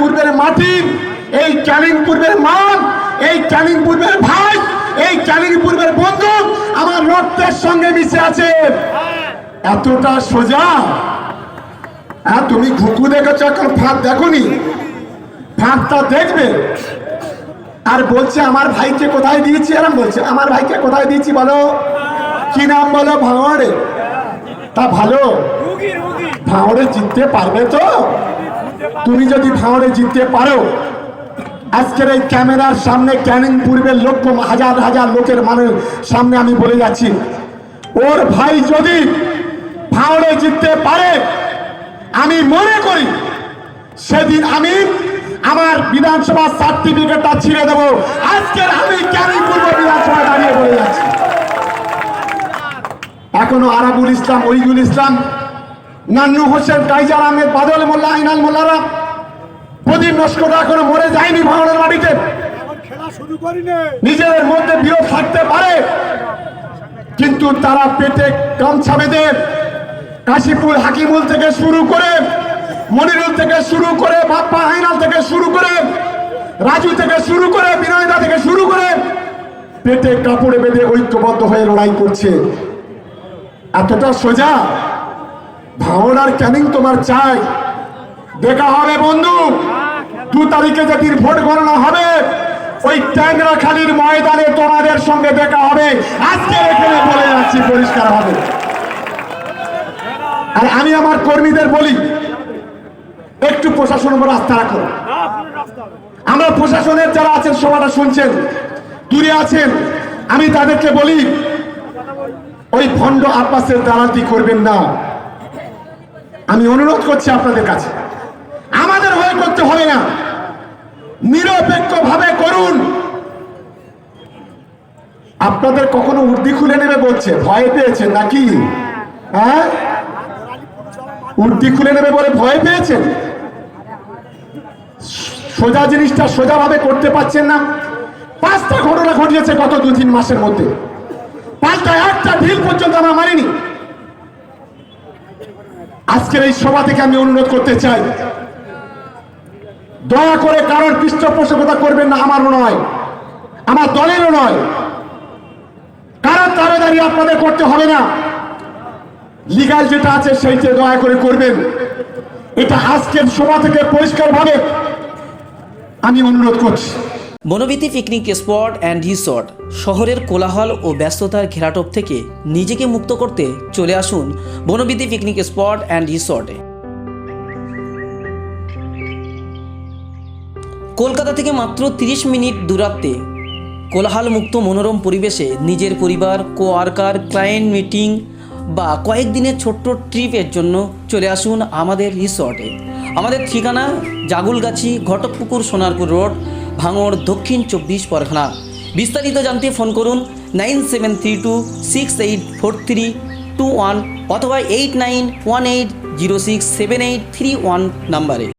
পূর্বের মাটি, এই ক্যানিং পূর্বের মান, এই ক্যানিং পূর্বের ভাই, এই ক্যানিং পূর্বের বন্ধু আমার রক্তের সঙ্গে মিশে আছে। এতটা সোজা? হ্যাঁ তুমি ঘুঘু দেখেছ এখন? ফাঁক দেখোনি? ফাঁকটা দেখবে? আর বলছে, আমার ভাইকে কোথায় দিয়েছি? এরম বলছে, আমার ভাইকে কোথায় দিয়েছি বলো? কি নাম বলো ভাঙড়ে? তা ভালো। ভাঙড়ে চিনতে পারবে তো? তুমি যদি ভাঙড়ে জিততে পারো, আজকের এই ক্যামেরার সামনে ক্যানিং পূর্বের লক্ষ হাজার হাজার লোকের মানুষ সামনে আমি বলে যাচ্ছি। ওর ভাই যদি ভাঙড়ে জিততে পারে, আমি মনে করি সেদিন আমি আমার বিধানসভা সার্টিফিকেটটা ছিঁড়ে দেবো। আজকের আমি ক্যানিং পূর্ব বিধানসভা দাঁড়িয়ে বলে যাচ্ছি। এখনও আরাবুল ইসলাম ওইগুল ইসলাম নান্নু হোসেন, কাইজার আহমেদ বাদল, মোল্লা আইনাল মোল্লারা। প্রদীপ নস্কর এখনও মরে যায়নি ভাঙনের বাড়িতে নিজেদের মধ্যে বিরোধ থাকতে পারে, কিন্তু তারা পেটে গামছা বেঁধে কাশিপুর হাকিমুল থেকে শুরু করে, মনিরুল থেকে শুরু করে, বাপ্পা আইনাল থেকে শুরু করে, রাজু থেকে শুরু করে, বিনয়দা থেকে শুরু করে, পেটে কাপড়ে বেঁধে ঐক্যবদ্ধ হয়ে লড়াই করছে। এতটা সোজা ভাওনার ক্যানিং তোমার চাই। দেখা হবে বন্ধু। দু তারিখে যেদিন ভোট গণনা হবে, ওই ট্যাংরা খালির ময়দানে তোমাদের সঙ্গে দেখা হবে। আজকে এখানে বলে যাচ্ছি, পরিষ্কার হবে আর আমি আমার কর্মীদের বলি, একটু প্রশাসন উপর আস্থা রাখো। আমরা প্রশাসনের যারা আছেন সবাটা শুনছেন, দূরে আছেন, আমি তাদেরকে বলি, ওই ভণ্ড আব্বাসের দালালি করবেন না। আমি অনুরোধ করছি আপনাদের কাছে। আমাদের হয়ে করতে হবে না। নিরপেক্ষ ভাবে করুন। আপনাদের কখনো উর্দি খুলে নেবে বলছে, ভয় পেয়েছেন নাকি? হ্যাঁ? উর্দি খুলে নেবে বলে ভয় পেয়েছেন? সোজা জিনিসটা সোজাভাবে করতে পারছেন না। পাঁচটা ঘটনা ঘটিয়েছে গত দু তিন মাসের মধ্যে। পাঁচটা একটা ঢিল পর্যন্ত আমরা মানিনি। আজকের এই সভা থেকে আমি অনুরোধ করতে চাই। দয়া করে কারোর পৃষ্ঠপোষকতা করবেন না, আমারও নয়, আমার দলেরও নয়। কারোর তারে দাঁড়িয়ে আপনাদের করতে হবে না। লিগাল যেটা আছে সেইটা দয়া করে করবেন। এটা আজকের সভা থেকে পরিষ্কারভাবে আমি অনুরোধ করছি। Banabithi picnic spot and resort শহরের কোলাহল ও ব্যস্ততার ঘেরাটোপ থেকে নিজেকে মুক্ত করতে চলে আসুন বনবিতি পিকনিক স্পট অ্যান্ড রিসর্টে কলকাতা থেকে মাত্র 30 মিনিট দূরত্বে কোলাহল মুক্ত মনোরম পরিবেশে নিজের পরিবার কো ওয়ার্কার ক্লায়েন্ট মিটিং বা কয়েকদিনের ছোট্ট ট্রিপের জন্য চলে আসুন আমাদের রিসর্টে আমাদের ঠিকানা জাগুলগাছি, ঘটকপুকুর, সোনারপুর রোড ভাঙড় দক্ষিণ চব্বিশ পরগনা। বিস্তারিত জানতে ফোন করুন nine seven three two six eight four three two one অথবা eight nine one eight zero six seven eight three one নাম্বারে।